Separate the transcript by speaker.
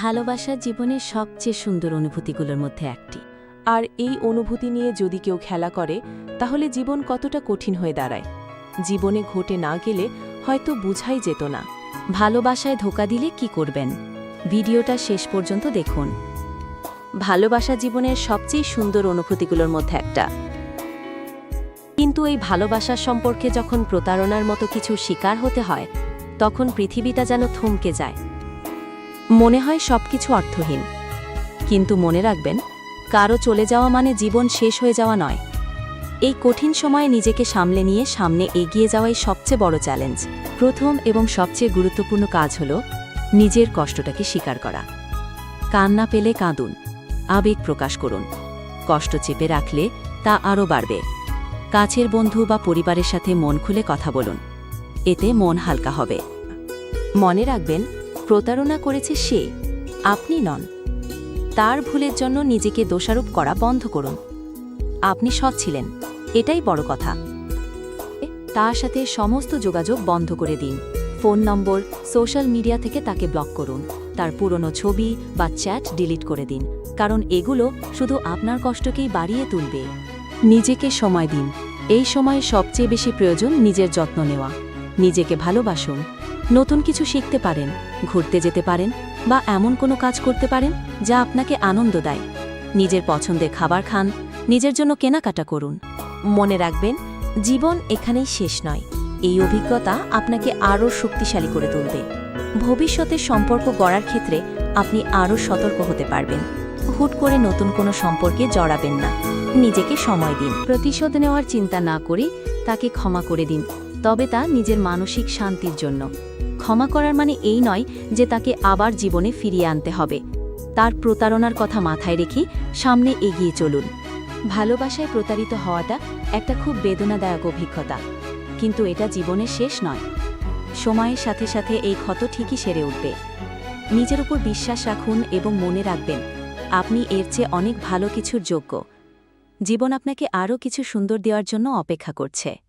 Speaker 1: ভালোবাসা জীবনের সবচেয়ে সুন্দর অনুভূতিগুলোর মধ্যে একটি।
Speaker 2: আর এই অনুভূতি নিয়ে যদি কেউ খেলা করে, তাহলে জীবন কতটা কঠিন হয়ে দাঁড়ায়। জীবনে ঘটে না গেলে হয়তো বুঝাই যেত না,
Speaker 1: ভালোবাসায় ধোকা দিলে কি করবেন? ভিডিওটা শেষ পর্যন্ত দেখুন। ভালোবাসা জীবনের সবচেয়ে সুন্দর অনুভূতিগুলোর মধ্যে একটা। কিন্তু এই ভালোবাসার সম্পর্কে যখন প্রতারণার মতো কিছু শিকার হতে হয়, তখন পৃথিবীটা যেন থমকে যায়। মনে হয় সবকিছু অর্থহীন। কিন্তু মনে রাখবেন, কারও চলে যাওয়া মানে জীবন শেষ হয়ে যাওয়া নয়। এই কঠিন সময়ে নিজেকে সামলে নিয়ে সামনে এগিয়ে যাওয়াই সবচেয়ে বড় চ্যালেঞ্জ। প্রথম এবং সবচেয়ে গুরুত্বপূর্ণ কাজ হল নিজের কষ্টটাকে স্বীকার করা। কান্না পেলে কাঁদুন। আবেগ প্রকাশ করুন। কষ্ট চেপে রাখলে তা আরও বাড়বে। কাছের বন্ধু বা পরিবারের সাথে মন খুলে কথা বলুন। এতে মন হালকা হবে। মনে রাখবেন প্রতারণা করেছে সে। আপনি নন। তার ভুলের জন্য নিজেকে দোষারোপ করা বন্ধ করুন। আপনি সৎ ছিলেন। এটাই বড় কথা। তার সাথে সমস্ত যোগাযোগ বন্ধ করে দিন। ফোন নম্বর, সোশ্যাল মিডিয়া থেকে তাকে ব্লক করুন। তার পুরনো ছবি বা চ্যাট ডিলিট করে দিন। কারণ এগুলো শুধু আপনার কষ্টকেই বাড়িয়ে তুলবে। নিজেকে সময় দিন। এই সময়ে সবচেয়ে বেশি প্রয়োজন নিজের যত্ন নেওয়া। নিজেকে ভালোবাসুন। নতুন কিছু শিখতে পারেন, ঘুরতে যেতে পারেন বা এমন কোনো কাজ করতে পারেন যা আপনাকে আনন্দ দেয়। নিজের পছন্দের খাবার খান, নিজের জন্য কেনাকাটা করুন। মনে রাখবেন, জীবন এখানেই শেষ নয়। এই অভিজ্ঞতা আপনাকে আরও শক্তিশালী করে তুলবে। ভবিষ্যতের সম্পর্ক গড়ার ক্ষেত্রে আপনি আরও সতর্ক হতে পারবেন। হুট করে নতুন কোনো সম্পর্কে জড়াবেন না। নিজেকে সময় দিন। প্রতিশোধ নেওয়ার চিন্তা না করে তাকে ক্ষমা করে দিন, তবে তা নিজের মানসিক শান্তির জন্য। ক্ষমা করার মানে এই নয় যে তাকে আবার জীবনে ফিরিয়ে আনতে হবে। তার প্রতারণার কথা মাথায় রেখে সামনে এগিয়ে চলুন। ভালোবাসায় প্রতারিত হওয়াটা একটা খুব বেদনাদায়ক অভিজ্ঞতা। কিন্তু এটা জীবনের শেষ নয়। সময়ের সাথে সাথে এই ক্ষত ঠিকই সেরে উঠবে। নিজের উপর বিশ্বাস রাখুন এবং মনে রাখবেন, আপনি এর চেয়ে অনেক ভালো কিছুর যোগ্য। জীবন আপনাকে আরও কিছু সুন্দর দেওয়ার জন্য অপেক্ষা করছে।